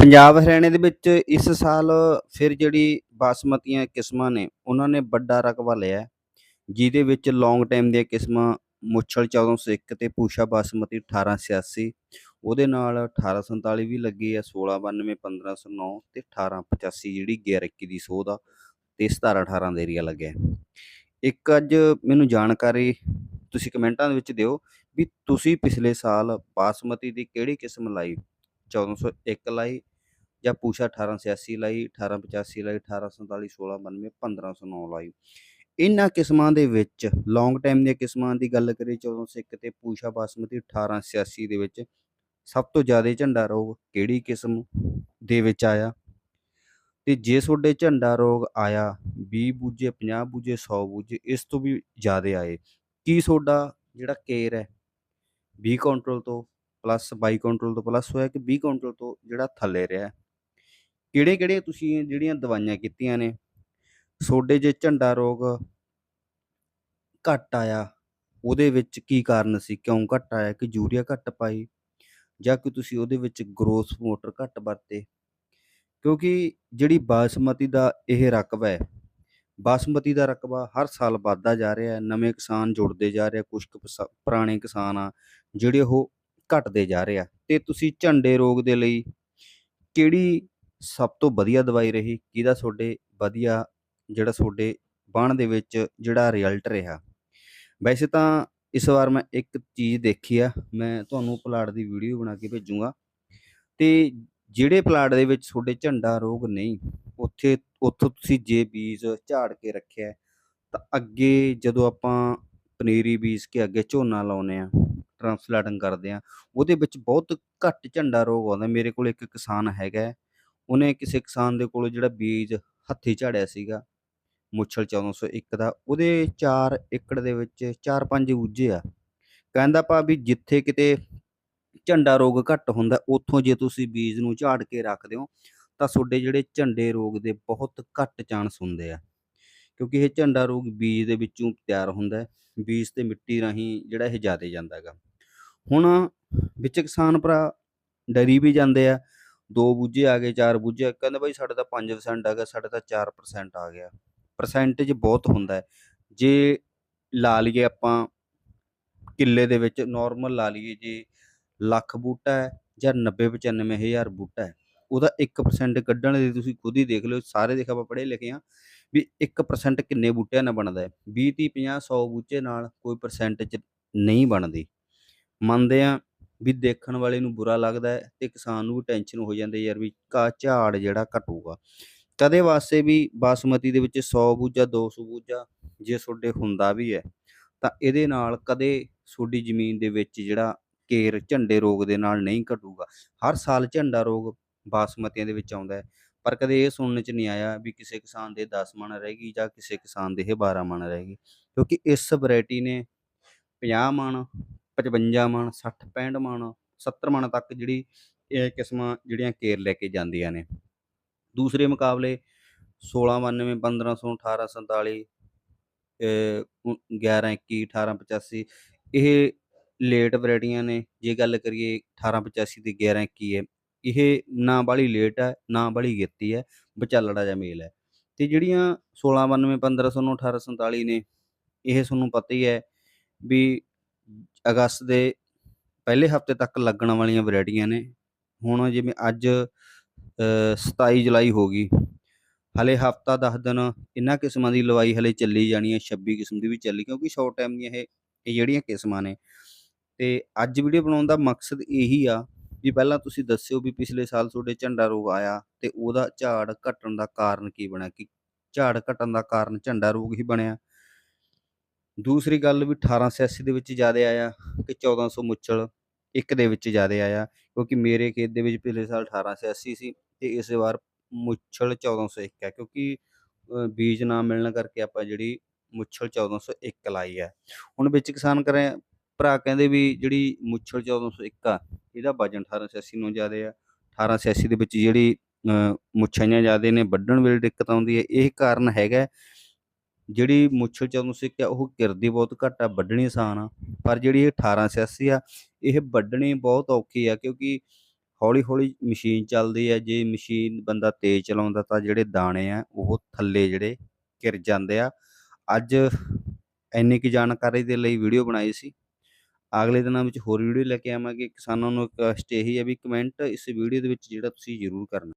ਪੰਜਾਬ ਹਰਿਆਣੇ ਦੇ ਵਿੱਚ ਇਸ ਸਾਲ ਫਿਰ ਜਿਹੜੀ ਬਾਸਮਤੀਆਂ ਕਿਸਮਾਂ ਨੇ, ਉਹਨਾਂ ਨੇ ਵੱਡਾ ਰਕਬਾ ਲਿਆ ਜਿਹਦੇ ਵਿੱਚ ਲੌਂਗ ਟਾਈਮ ਦੀਆਂ ਕਿਸਮਾਂ ਮੁੱਛਲ 1401 ਤੇ ਪੂਸ਼ਾ ਬਾਸਮਤੀ 1886 ਉਹਦੇ ਨਾਲ 1847 ਵੀ ਲੱਗੀ ਹੈ 1692 1509 ਤੇ 1885 ਜਿਹੜੀ 1121 ਦੀ ਸੋਧ ਆ, ਤੇ 1718 ਦਾ ਏਰੀਆ ਲੱਗਿਆ ਇੱਕ ਅੱਜ ਮੈਨੂੰ ਜਾਣਕਾਰੀ ਤੁਸੀਂ ਕਮੈਂਟਾਂ ਦੇ ਵਿੱਚ ਦਿਓ ਵੀ ਤੁਸੀਂ ਪਿਛਲੇ ਸਾਲ ਬਾਸਮਤੀ ਦੀ ਕਿਹੜੀ ਕਿਸਮ ਲਾਈ 1401 ਲਾਈ ਜਾਂ ਪੂਸ਼ਾ 1886 ਲਾਈ 1885 ਲਾਈ 1847 1692 1509 ਲਾਈ। ਇਹਨਾਂ ਕਿਸਮਾਂ ਦੇ ਵਿੱਚ ਲੌਂਗ ਟਾਈਮ ਦੀਆਂ ਕਿਸਮਾਂ ਦੀ ਗੱਲ ਕਰੀਏ 1401 ਤੇ ਪੂਸ਼ਾ ਬਾਸਮਤੀ 1886 ਦੇ ਵਿੱਚ ਸਭ ਤੋਂ ਜ਼ਿਆਦਾ ਝੰਡਾ ਰੋਗ ਕਿਹੜੀ ਕਿਸਮ ਦੇ ਵਿੱਚ ਆਇਆ? ਤੇ ਜੇ ਤੁਹਾਡੇ ਝੰਡਾ ਰੋਗ ਆਇਆ 20 ਬੂਝੇ 50 ਬੂਝੇ 100 ਬੂਝੇ, ਇਸ ਤੋਂ ਵੀ ਜ਼ਿਆਦਾ ਆਏ, ਕੀ ਤੁਹਾਡਾ ਜਿਹੜਾ ਕੇਰ ਹੈ 20 ਕੁਇੰਟਲ ਤੋਂ ਪਲੱਸ 22 ਕੰਟਰੋਲ ਤੋਂ ਪਲੱਸ ਹੋਇਆ ਕਿ 20 ਕੁਇੰਟਲ ਤੋਂ ਜਿਹੜਾ ਥੱਲੇ ਰਿਹਾ? ਕਿਹੜੇ ਕਿਹੜੇ ਤੁਸੀਂ ਜਿਹੜੀਆਂ ਦਵਾਈਆਂ ਕੀਤੀਆਂ ਨੇ? ਤੁਹਾਡੇ ਜੇ ਝੰਡਾ ਰੋਗ ਘੱਟ ਆਇਆ, ਉਹਦੇ ਵਿੱਚ ਕੀ ਕਾਰਨ ਸੀ? ਕਿਉਂ ਘੱਟ ਆਇਆ? ਕਿ ਯੂਰੀਆ ਘੱਟ ਪਾਈ? ਜਾਂ ਕਿ ਤੁਸੀਂ ਉਹਦੇ ਵਿੱਚ ਗਰੋਥ ਮੋਟਰ ਘੱਟ ਵਰਤੇ? ਕਿਉਂਕਿ ਜਿਹੜੀ ਬਾਸਮਤੀ ਦਾ ਇਹ ਰਕਬਾ ਹੈ, ਬਾਸਮਤੀ ਦਾ ਰਕਬਾ ਹਰ ਸਾਲ ਵੱਧਦਾ ਜਾ ਰਿਹਾ ਹੈ, ਨਵੇਂ ਕਿਸਾਨ ਜੁੜਦੇ ਜਾ ਰਹੇ ਕੁਝ ਕੁ ਪੁਰਾਣੇ ਕਿਸਾਨ ਆ, ਜਿਹੜੇ ਉਹ ਘਟਦੇ ਜਾ ਰਹੇ ਆ। ਤੇ ਤੁਸੀਂ ਝੰਡੇ ਰੋਗ ਦੇ ਲਈ ਕਿਹੜੀ ਸਭ ਤੋਂ ਵਧੀਆ ਦਵਾਈ ਰਹੀ, ਕਿਹਦਾ ਤੁਹਾਡੇ ਵਧੀਆ ਜਿਹੜਾ ਤੁਹਾਡੇ ਬਾਣ ਦੇ ਵਿੱਚ ਜਿਹੜਾ ਰਿਜ਼ਲਟ ਰਿਹਾ? ਵੈਸੇ ਤਾਂ ਇਸ ਵਾਰ ਮੈਂ ਇੱਕ ਚੀਜ਼ ਦੇਖੀ ਆ, ਮੈਂ ਤੁਹਾਨੂੰ ਪਲਾਟ ਦੀ ਵੀਡੀਓ ਬਣਾ ਕੇ ਭੇਜੂੰਗਾ। ਤੇ ਜਿਹੜੇ ਪਲਾਟ ਦੇ ਵਿੱਚ ਤੁਹਾਡੇ ਝੰਡਾ ਰੋਗ ਨਹੀਂ, ਉੱਥੇ, ਉੱਥੋਂ ਤੁਸੀਂ ਜੇ ਬੀਜ ਝਾੜ ਕੇ ਰੱਖਿਆ ਤਾਂ ਅੱਗੇ ਜਦੋਂ ਆਪਾਂ ਪਨੀਰੀ ਬੀਜ ਕੇ ਅੱਗੇ ਝੋਨਾ ਲਾਉਨੇ ਆ ਟ੍ਰਾਂਸਪਲਾਂਟਿੰਗ ਕਰਦੇ ਆ ਉਹਦੇ ਵਿੱਚ ਬਹੁਤ ਘੱਟ ਝੰਡਾ ਰੋਗ ਆਉਂਦਾ। ਮੇਰੇ ਕੋਲ ਇੱਕ ਕਿਸਾਨ ਹੈਗਾ ਉਹਨੇ ਕਿਸੇ ਕਿਸਾਨ ਦੇ ਕੋਲੋਂ ਜਿਹੜਾ ਬੀਜ ਹੱਥੀ ਝਾੜਿਆ ਸੀਗਾ, ਮੁੱਛਲ 1401 ਦਾ, ਉਹਦੇ 4 ਏਕੜ ਦੇ ਵਿੱਚ 4-5 ਬੂਝੇ ਆ। ਕਹਿੰਦਾ ਭਾ ਵੀ ਜਿੱਥੇ ਕਿਤੇ ਝੰਡਾ ਰੋਗ ਘੱਟ ਹੁੰਦਾ, ਉੱਥੋਂ ਜੇ ਤੁਸੀਂ ਬੀਜ ਨੂੰ ਝਾੜ ਕੇ ਰੱਖਦੇ ਹੋ, ਤਾਂ ਤੁਹਾਡੇ ਜਿਹੜੇ ਝੰਡੇ ਰੋਗ ਦੇ ਬਹੁਤ ਘੱਟ ਚਾਂਸ ਹੁੰਦੇ ਆ। ਕਿਉਂਕਿ ਇਹ ਝੰਡਾ ਰੋਗ ਬੀਜ ਦੇ ਵਿੱਚੋਂ ਤਿਆਰ ਹੁੰਦਾ ਬੀਜ ਤੇ ਮਿੱਟੀ ਰਾਹੀਂ ਜਿਹੜਾ ਇਹ ਜ਼ਿਆਦਾ ਜਾਂਦਾ ਹੈਗਾ। ਹੁਣ ਵਿੱਚ ਕਿਸਾਨ ਭਰਾ ਡਰੀ ਵੀ ਜਾਂਦੇ ਆ ਦੋ ਬੂਝੇ ਆ ਗਏ ਚਾਰ ਬੂਝੇ ਆ, ਕਹਿੰਦੇ ਬਾਈ ਸਾਡਾ ਤਾਂ 5% ਆ ਗਿਆ ਸਾਡੇ ਤਾਂ 4% ਆ ਗਿਆ। ਪਰਸੈਂਟੇਜ ਬਹੁਤ ਹੁੰਦਾ ਹੈ। ਜੇ ਲਾ ਲਈਏ ਆਪਾਂ ਕਿੱਲੇ ਦੇ ਵਿੱਚ ਨਾਰਮਲ ਲਾ ਲਈਏ ਜੇ ਲੱਖ ਬੂਟਾ ਹੈ ਜਾਂ 90 95 ਹਜ਼ਾਰ ਬੂਟਾ ਹੈ ਉਹਦਾ 1% ਕੱਢਣ ਦੇ ਤੁਸੀਂ ਖੁਦ ਹੀ ਦੇਖ ਲਿਓ ਸਾਰੇ ਦੇਖ ਆਪਾਂ ਪੜ੍ਹੇ ਲਿਖੇ ਆ ਵੀ 1% ਕਿੰਨੇ ਬੂਟਿਆਂ ਨਾਲ ਬਣਦਾ ਹੈ। 20 30 50 100 ਬੂਟੇ ਨਾਲ ਕੋਈ ਪਰਸੈਂਟੇਜ ਨਹੀਂ ਬਣਦੀ। ਮੰਨਦੇ ਆ ਵੀ ਦੇਖਣ ਵਾਲੇ ਨੂੰ ਬੁਰਾ ਲੱਗਦਾ ਹੈ ਤੇ ਕਿਸਾਨ ਨੂੰ ਵੀ ਟੈਨਸ਼ਨ ਹੋ ਜਾਂਦੀ ਯਾਰ ਵੀ ਕਾ ਝਾੜ ਜਿਹੜਾ ਘਟੂਗਾ। ਕਦੇ ਵਾਸਤੇ ਵੀ ਬਾਸਮਤੀ ਦੇ ਵਿੱਚ 100 ਬੂਝਾ 200 ਬੂਜਾ ਜੇ ਤੁਹਾਡੇ ਹੁੰਦਾ ਵੀ ਹੈ, ਤਾਂ ਇਹਦੇ ਨਾਲ ਕਦੇ ਤੁਹਾਡੀ ਜ਼ਮੀਨ ਦੇ ਵਿੱਚ ਜਿਹੜਾ ਕੇਰ ਝੰਡੇ ਰੋਗ ਦੇ ਨਾਲ ਨਹੀਂ ਘਟੂਗਾ। ਹਰ ਸਾਲ ਝੰਡਾ ਰੋਗ ਬਾਸਮਤੀਆਂ ਦੇ ਵਿੱਚ ਆਉਂਦਾ ਹੈ, ਪਰ ਕਦੇ ਇਹ ਸੁਣਨ ਚ ਨਹੀਂ ਆਇਆ ਵੀ ਕਿਸੇ ਕਿਸਾਨ ਦੇ 10 ਮਣ ਰਹਿ ਗਈ ਜਾਂ ਕਿਸੇ ਕਿਸਾਨ ਦੇ ਇਹ 12 ਮਣ ਰਹਿ ਗਈ ਕਿਉਂਕਿ ਇਸ ਵੈਰਾਈਟੀ ਨੇ 50 ਮਣ 55 ਮਣ 60 65 ਮਣ 70 ਮਣ ਤੱਕ ਜਿਹੜੀ ਇਹ ਕਿਸਮਾਂ ਜਿਹੜੀਆਂ ਕੇਰ ਲੈ ਕੇ ਜਾਂਦੀਆਂ ਨੇ। ਦੂਸਰੇ ਮੁਕਾਬਲੇ 1692 1500 1847 11 21 1885 ਇਹ ਲੇਟ ਵੈਰਾਈਟੀਆਂ ਨੇ। ਜੇ ਗੱਲ ਕਰੀਏ 1885 ਤੇ 11 21 ਹੈ ਇਹ ਨਾ ਬਾਹਲੀ ਲੇਟ ਹੈ, ਨਾ ਬਾਹਲੀ ਗੇਤੀ ਹੈ, ਵਿਚਾਲੜਾ ਜਿਹਾ ਮੇਲ ਹੈ। ਤੇ ਜਿਹੜੀਆਂ 1692 1500 1847 ਨੇ, ਇਹ ਤੁਹਾਨੂੰ ਪਤਾ ਹੀ ਹੈ ਵੀ ਅਗਸਤ ਦੇ ਪਹਿਲੇ ਹਫ਼ਤੇ ਤੱਕ ਲੱਗਣ ਵਾਲੀਆਂ ਵੈਰਾਈਟੀਆਂ ਨੇ। ਹੁਣ ਜਿਵੇਂ ਅੱਜ ਅ, 27 ਜੁਲਾਈ ਹੋ ਗਈ। ਹਲੇ ਹਫਤਾ 10 ਦਿਨ ਇਹਨਾਂ ਕਿਸਮਾਂ ਦੀ ਲਵਾਈ ਹਲੇ ਚੱਲੀ ਜਾਣੀ ਹੈ 26 ਕਿਸਮ ਦੀ ਵੀ ਚੱਲੀ ਕਿਉਂਕਿ ਸ਼ਾਰਟ ਟਾਈਮ ਦੀਆਂ ਇਹ ਇਹ ਜਿਹੜੀਆਂ ਕਿਸਮਾਂ ਨੇ। ਤੇ ਅੱਜ ਵੀਡੀਓ ਬਣਾਉਣ ਦਾ ਮਕਸਦ ਇਹੀ ਆ ਵੀ ਪਹਿਲਾਂ ਤੁਸੀਂ ਦੱਸਿਓ ਵੀ ਪਿਛਲੇ ਸਾਲ ਤੁਹਾਡੇ ਝੰਡਾ ਰੋਗ ਆਇਆ ਤੇ ਉਹਦਾ ਝਾੜ ਘਟਣ ਦਾ ਕਾਰਨ ਕੀ ਬਣਿਆ? ਕਿ ਝਾੜ ਘਟਣ ਦਾ ਕਾਰਨ ਝੰਡਾ ਰੋਗ ਹੀ ਬਣਿਆ। ਦੂਸਰੀ ਗੱਲ ਵੀ 1886 ਦੇ ਵਿੱਚ ਜ਼ਿਆਦਾ ਆਇਆ ਕਿ 1400 ਮੁੱਛਲ ਇੱਕ ਦੇ ਵਿੱਚ ਜ਼ਿਆਦਾ ਆਇਆ ਕਿਉਂਕਿ ਮੇਰੇ ਖੇਤ ਦੇ ਵਿੱਚ ਪਿਛਲੇ ਸਾਲ 1886 ਸੀ ਤੇ ਇਸ ਵਾਰ ਮੁੱਛਲ 1401 ਹੈ ਕਿਉਂਕਿ ਬੀਜ ਨਾ ਮਿਲਣ ਕਰਕੇ ਆਪਾਂ ਜਿਹੜੀ ਮੁੱਛਲ 1401 ਲਾਈ ਹੈ ਹੁਣ ਵਿੱਚ ਕਿਸਾਨ ਕਰੇ ਭਰਾ ਕਹਿੰਦੇ ਵੀ ਜਿਹੜੀ ਮੁੱਛਲ 1401 ਆ ਇਹਦਾ ਵਜਨ 1886 ਨੂੰ ਜ਼ਿਆਦਾ ਆ। 1886 ਦੇ ਵਿੱਚ ਜਿਹੜੀ ਅ, ਮੁੱਛਾਂ ਜ਼ਿਆਦਾ ਨੇ ਵੱਢਣ ਵੇਲੇ ਦਿੱਕਤ ਆਉਂਦੀ ਹੈ ਇਹ ਕਾਰਨ ਹੈਗਾ ਜਿਹੜੀ ਮੁੱਛਲ 1401 ਆ ਉਹ ਕਿਰਦੀ ਬਹੁਤ ਘੱਟ ਆ, ਵੱਢਣੀ ਆਸਾਨ ਆ। ਪਰ ਜਿਹੜੀ ਇਹ 1886 ਆ, ਇਹ ਵੱਢਣੀ ਬਹੁਤ ਔਖੀ ਆ ਕਿਉਂਕਿ ਹੌਲੀ-ਹੌਲੀ ਮਸ਼ੀਨ ਚੱਲਦੀ ਆ, ਜੇ ਮਸ਼ੀਨ ਬੰਦਾ ਤੇਜ਼ ਚਲਾਉਂਦਾ ਤਾਂ ਜਿਹੜੇ ਦਾਣੇ ਆ, ਉਹ ਥੱਲੇ ਜਿਹੜੇ ਕਿਰ ਜਾਂਦੇ ਆ। ਅੱਜ ਇੰਨੀ ਕੁ ਜਾਣਕਾਰੀ ਦੇ ਲਈ ਵੀਡੀਓ ਬਣਾਈ ਸੀ। ਅਗਲੇ ਦਿਨਾਂ ਵਿੱਚ ਹੋਰ ਵੀਡੀਓ ਲੈ ਕੇ ਆਵਾਂਗੇ। ਕਿਸਾਨਾਂ ਨੂੰ ਰਿਕੁਐਸਟ ਇਹੀ ਹੈ ਵੀ ਕਮੈਂਟ ਇਸ ਵੀਡੀਓ ਦੇ ਵਿੱਚ ਜਿਹੜਾ ਤੁਸੀਂ ਜ਼ਰੂਰ ਕਰਨਾ।